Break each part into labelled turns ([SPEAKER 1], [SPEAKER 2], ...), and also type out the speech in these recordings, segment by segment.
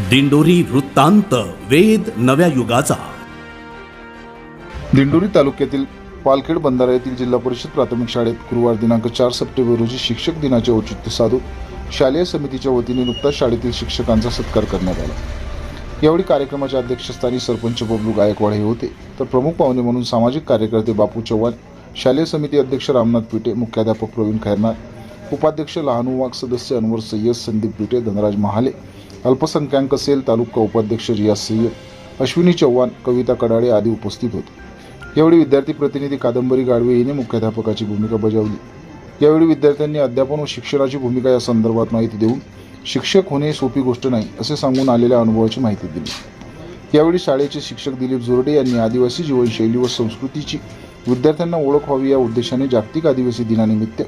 [SPEAKER 1] दिंडोरी वृत्तांत वेद नव्या युगाचा.
[SPEAKER 2] दिंडोरी तालुक्यातील पालखेड बंधारा येथील जिल्हा परिषद प्राथमिक शाळेत गुरुवार दिनांक चार सप्टेंबर रोजी शिक्षक दिनाचे औचित्य साधून शालेय समितीच्या वतीने नुकताच शाळेतील शिक्षकांचा सत्कार करण्यात आला. यावेळी कार्यक्रमाच्या अध्यक्षस्थानी सरपंच बबलू गायकवाड हे होते. तर प्रमुख पाहुणे म्हणून सामाजिक कार्यकर्ते बापू चव्हाण शालेय समिती अध्यक्ष रामनाथ पिटे मुख्याध्यापक प्रवीण खैरनार उपाध्यक्ष लहानू वाघ सदस्य अनवर सय्यद संदीप पिटे धनराज महाले अल्पसंख्याक सेल तालुका उपाध्यक्ष रियाज सय्यद अश्विनी चव्हाण कविता कडाळे आदी उपस्थित होते. यावेळी विद्यार्थी प्रतिनिधी कादंबरी गाडवे यांनी मुख्याध्यापकाची भूमिका बजावली. यावेळी विद्यार्थ्यांनी अध्यापन व शिक्षणाची भूमिका या संदर्भात माहिती देऊन शिक्षक होणे सोपी गोष्ट नाही असे सांगून आलेल्या अनुभवाची माहिती दिली. यावेळी शाळेचे शिक्षक दिलीप जोरडे यांनी आदिवासी जीवनशैली व संस्कृतीची विद्यार्थ्यांना ओळख व्हावी या उद्देशाने जागतिक आदिवासी दिनानिमित्त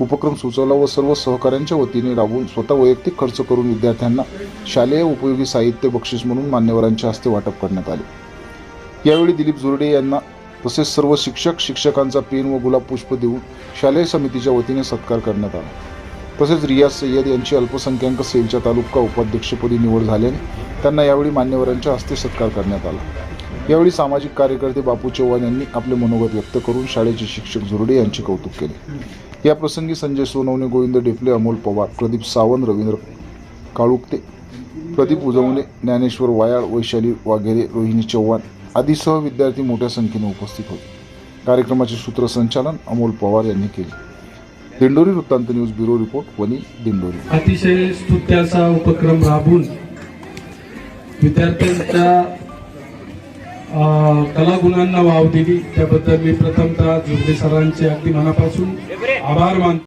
[SPEAKER 2] उपक्रम सुचवला व सर्व सहकाऱ्यांच्या वतीने राबवून स्वतः वैयक्तिक खर्च करून विद्यार्थ्यांना शालेय उपयोगी साहित्य बक्षीस म्हणून मान्यवरांच्या हस्ते वाटप करण्यात आले. यावेळी दिलीप जोरडे यांना तसेच सर्व शिक्षक शिक्षकांचा पेन व गुलाब पुष्प देऊन शालेय समितीच्या वतीने सत्कार करण्यात आला. तसेच रियाज सय्यद यांची अल्पसंख्याक सेलच्या तालुका उपाध्यक्षपदी निवड झाल्याने त्यांना यावेळी मान्यवरांच्या हस्ते सत्कार करण्यात आला. यावेळी सामाजिक कार्यकर्ते बापू चव्हाण यांनी आपले मनोगत व्यक्त करून शाळेचे शिक्षक झुरडे यांचे कौतुक केले. या प्रसंगी संजय सोनवणे गोविंद डेफले अमोल पवार प्रदीप सावंत रवींद्र काळुकते प्रदीप उजवणे ज्ञानेश्वर वायाळ वैशाली वाघेरे रोहिणी चव्हाण आदीसह विद्यार्थी मोठ्या संख्येने उपस्थित होते. कार्यक्रमाचे सूत्रसंचालन अमोल पवार यांनी केले. दिंडोरी वृत्तांत news bureau report Vani Dindori.
[SPEAKER 3] अतिशय स्तुत्याचा उपक्रम राबून विद्यार्थ्यांच्या कलागुणांना वाव दिली. त्याबद्दल मी प्रथमतः जोगदे सरांचे अगदी मनापासून आभार मानतो.